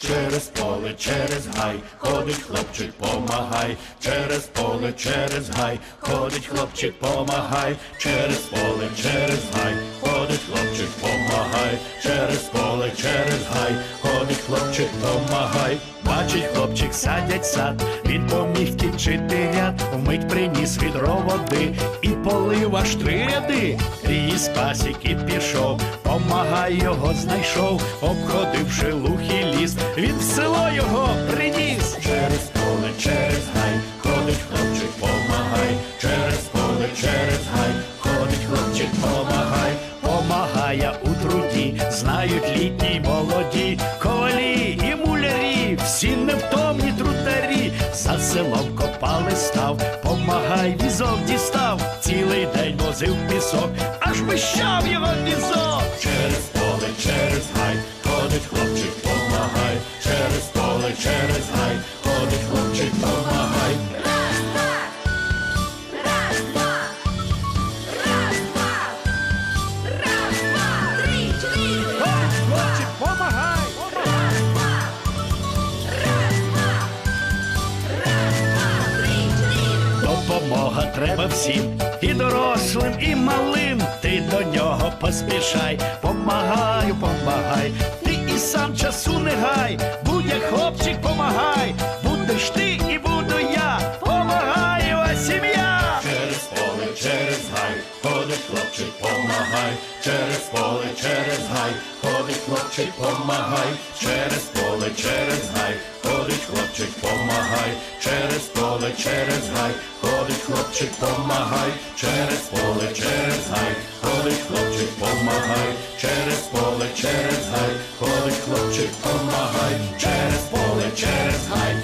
Через поле, через гай, ходить хлопчик, помагай, через поле, через гай, ходить хлопчик, помагай, через поле, через гай, ходить хлопчик, помагай, через поле, через гай, хлопчик, помагай. Бачить хлопчик, садять сад, він поміг кінчити вмить приніс відро води і полив аж три ряди. і з і пішов, помагай його знайшов, обходивши лухий ліс, він в село його приніс. За селом копали став, помагай, візок дістав, цілий день возив пісок, аж вищав його візок. Через Допомога треба всім, і дорослим, і малим. Ти до нього поспішай, помагаю, помагай. Ти і сам часу не гай, буде хлопчик, помагай, будеш ти і буду я, помагаю, сім'я. Через поле, через гай, ходить хлопчик, помагай, через поле, через гай, ходить хлопчик, помагай, через поле, через гай, хлопчик, помагай, через поле, через гай, ходить хлопчик, помагай, через поле, через гай, ходить хлопчик, помагай, через поле, через гай, ходить хлопчик, помагай, через поле, через гай,